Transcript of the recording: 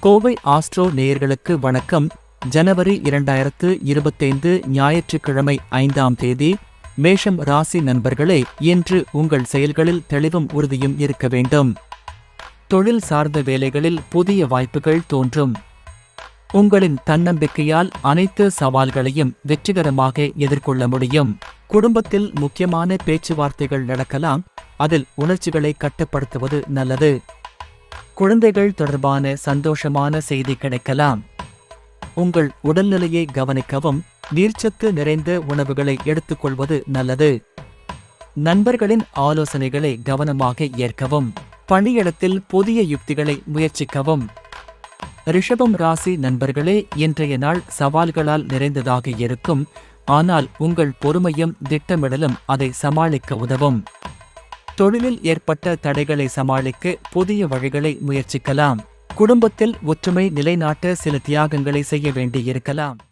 Kovai astro நேயர்களுக்கு வணக்கம். ஜனவரி இரண்டாயிரத்து இருபத்தைந்து ஞாயிற்றுக்கிழமை ஐந்தாம் தேதி மேஷம் ராசி நண்பர்களே இன்று உங்கள் செயல்களில் தெளிவும் உறுதியும் இருக்க வேண்டும். தொழில் சார்ந்த வேலைகளில் புதிய வாய்ப்புகள் தோன்றும். உங்களின் தன்னம்பிக்கையால் அனைத்து சவால்களையும் வெற்றிகரமாக எதிர்கொள்ள முடியும். குடும்பத்தில் முக்கியமான பேச்சுவார்த்தைகள் நடக்கலாம். அதில் உணர்ச்சிகளை கட்டுப்படுத்துவது நல்லது. குழந்தைகள் தொடர்பான சந்தோஷமான செய்தி கிடைக்கலாம் உங்கள் உடல்நிலையை கவனிக்கவும் நீர்ச்சத்து நிறைந்த உணவுகளை எடுத்துக்கொள்வது நல்லது. நண்பர்களின் ஆலோசனைகளை கவனமாக ஏற்கவும் பணியிடத்தில் புதிய யுக்திகளை முயற்சிக்கவும். ரிஷபம் ராசி நண்பர்களே இன்றைய நாள் சவால்களால் நிறைந்ததாக இருக்கும் ஆனால் உங்கள் பொறுமையும் திட்டமிடலும் அதை சமாளிக்க உதவும். தொழிலில் ஏற்பட்ட தடைகளை சமாளிக்க புதிய வழிகளை முயற்சிக்கலாம். குடும்பத்தில் ஒற்றுமை நிலைநாட்ட சில தியாகங்களை செய்ய வேண்டியிருக்கலாம்.